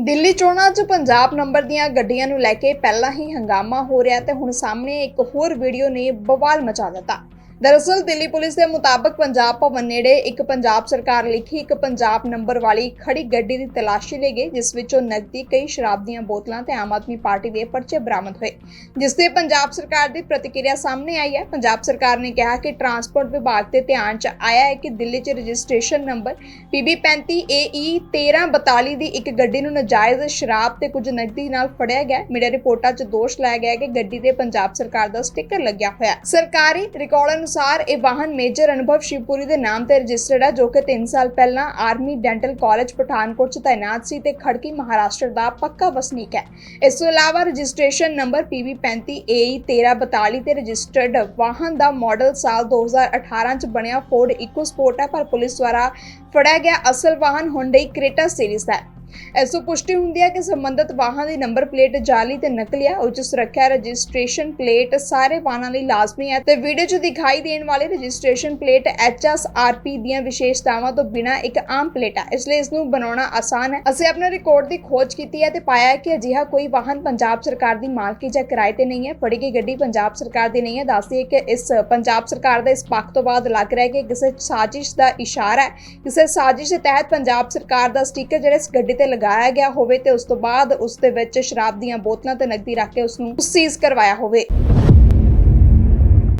ਦਿੱਲੀ ਚੋਣਾਂ 'ਚ ਪੰਜਾਬ ਨੰਬਰ ਦੀਆਂ ਗੱਡੀਆਂ ਨੂੰ ਲੈ ਕੇ ਪਹਿਲਾਂ ਹੀ ਹੰਗਾਮਾ ਹੋ ਰਿਹਾ ਤੇ ਹੁਣ ਸਾਹਮਣੇ ਇੱਕ ਹੋਰ ਵੀਡੀਓ ਨੇ ਬਵਾਲ ਮਚਾ ਦਿੱਤਾ। ਦਰਅਸਲ ਦਿੱਲੀ ਪੁਲਿਸ ਦੇ ਮੁਤਾਬਕ ਪੰਜਾਬ ਭਵਨ ਨੇੜੇ ਇੱਕ ਪੰਜਾਬ ਸਰਕਾਰ ਲਿਖੀ ਇੱਕ ਪੰਜਾਬ ਨੰਬਰ ਵਾਲੀ ਖੜੀ ਗੱਡੀ ਦੀ ਤਲਾਸ਼ੀ ਲਈ ਗਈ, ਜਿਸ ਵਿੱਚੋਂ ਨਕਦੀ ਕਈ ਸ਼ਰਾਬ ਦੀਆਂ ਬੋਤਲਾਂ ਤੇ ਆਮ ਆਦਮੀ ਪਾਰਟੀ ਦੇ ਪਰਚੇ ਬਰਾਮਦ ਹੋਏ। ਜਿਸ ਤੇ ਪੰਜਾਬ ਸਰਕਾਰ ਦੀ ਪ੍ਰਤੀਕਿਰਿਆ ਸਾਹਮਣੇ ਆਈ ਹੈ। ਪੰਜਾਬ ਸਰਕਾਰ ਨੇ ਕਿਹਾ ਕਿ ਟਰਾਂਸਪੋਰਟ ਵਿਭਾਗ ਦੇ ਧਿਆਨ 'ਚ ਆਇਆ ਹੈ ਕਿ ਦਿੱਲੀ 'ਚ ਰਜਿਸਟ੍ਰੇਸ਼ਨ ਨੰਬਰ PB35AE 1342 ਦੀ ਇੱਕ ਗੱਡੀ ਨੂੰ ਨਾਜਾਇਜ਼ ਸ਼ਰਾਬ ਤੇ ਕੁਝ ਨਕਦੀ ਨਾਲ ਫੜਿਆ ਗਿਆ। ਹੈ। ਮੀਡੀਆ ਰਿਪੋਰਟਾਂ 'ਚ ਦੋਸ਼ ਲਾਇਆ ਗਿਆ ਕਿ ਗੱਡੀ ਤੇ ਪੰਜਾਬ ਸਰਕਾਰ ਦਾ ਸਟicker ਲੱਗਿਆ ਹੋਇਆ। ਸਰਕਾਰੀ ਰਿਕਾਰਡ ਅਨੁਸਾਰ ਇਹ ਵਾਹਨ ਮੇਜਰ ਅਨੁਭਵ ਸ਼ਿਵਪੁਰੀ ਦੇ ਨਾਮ ਤੇ ਰਜਿਸਟਰਡ ਹੈ ਜੋ ਕਿ 3 ਸਾਲ ਪਹਿਲਾਂ ਆਰਮੀ ਡੈਂਟਲ ਕਾਲਜ ਪਠਾਨਕੋਟ 'ਚ ਤਾਇਨਾਤ ਸੀ ਤੇ ਖੜਕੀ ਮਹਾਰਾਸ਼ਟਰ ਦਾ ਪੱਕਾ ਵਸਨੀਕ ਹੈ। ਇਸ ਤੋਂ ਇਲਾਵਾ ਰਜਿਸਟ੍ਰੇਸ਼ਨ ਨੰਬਰ PB35AE 1342 ਤੇ ਰਜਿਸਟਰਡ ਵਾਹਨ ਦਾ ਮਾਡਲ ਸਾਲ 2018 ਚ ਬਣਿਆ ਫੋਰਡ ਇਕੋਸਪੋਰਟ ਹੈ, ਪਰ ਪੁਲਿਸ ਦੁਆਰਾ ਫੜਿਆ ਗਿਆ ਅਸਲ ਵਾਹਨ ਹੁੰਡਈ ਕ੍ਰੇਟਾ ਸੀਰੀਜ਼ ਦਾ ਹੈ। ਇਸ ਤੋਂ ਪੁਸ਼ਟੀ ਹੁੰਦੀ ਹੈ ਕਿ ਸੰਬੰਧਿਤ ਵਾਹਨ ਦੀ ਨੰਬਰ ਪਲੇਟ ਜਾਲੀ ਤੇ ਨਕਲੀ ਹੈ ਉੱਚ ਸੁਰੱਖਿਆ ਰਜਿਸਟ੍ਰੇਸ਼ਨ ਪਲੇਟ ਸਾਰੇ ਵਾਹਨਾਂ ਲਈ ਲਾਜ਼ਮੀ ਹੈ। ਤੇ ਵੀਡੀਓ 'ਚ ਦਿਖਾਈ ਦੇਣ ਵਾਲੀ ਰਜਿਸਟ੍ਰੇਸ਼ਨ ਪਲੇਟ HSRP ਦੀਆਂ ਵਿਸ਼ੇਸ਼ਤਾਵਾਂ ਤੋਂ ਬਿਨਾਂ ਇੱਕ ਆਮ ਪਲੇਟ ਹੈ। ਇਸ ਲਈ ਇਸ ਨੂੰ ਬਣਾਉਣਾ ਆਸਾਨ ਹੈ। ਅਸੀਂ ਆਪਣੇ ਰਿਕਾਰਡ ਦੀ ਖੋਜ ਕੀਤੀ ਹੈ ਤੇ ਪਾਇਆ ਹੈ ਕਿ ਅਜਿਹਾ ਕੋਈ ਵਾਹਨ ਪੰਜਾਬ ਸਰਕਾਰ ਦੀ ਮਾਲਕੀ ਜਾਂ ਕਿਰਾਏ ਤੇ ਨਹੀਂ ਹੈ। ਫੜੀ ਗਈ ਗੱਡੀ ਪੰਜਾਬ ਸਰਕਾਰ ਦੀ ਨਹੀਂ ਹੈ। ਦੱਸਦੀ ਕਿ ਇਸ ਪੰਜਾਬ ਸਰਕਾਰ ਦਾ ਇਸ ਪੱਖ ਤੋਂ ਬਾਅਦ ਲੱਗ ਰਿਹਾ ਹੈ ਕਿ ਕਿਸੇ ਸਾਜ਼ਿਸ਼ ਦਾ ਇਸ਼ਾਰਾ ਹੈ। ਕਿਸੇ ਸਾਜ਼ਿਸ਼ ਦੇ ਤਹਿਤ ਪੰਜਾਬ ਸਰਕਾਰ ਦਾ ਸਟicker ਜਿਹੜਾ ਇਸ ਗੱਡੀ ਤੇ ਲਗਾਇਆ ਗਿਆ ਹੋਵੇ ਤੇ ਉਸ ਤੋਂ ਬਾਅਦ ਉਸ ਦੇ ਵਿੱਚ ਸ਼ਰਾਬ ਦੀਆਂ ਬੋਤਲਾਂ ਤੇ ਨਕਦੀ ਰੱਖ ਕੇ ਉਸ ਨੂੰ ਸੀਜ਼ ਕਰਵਾਇਆ ਹੋਵੇ।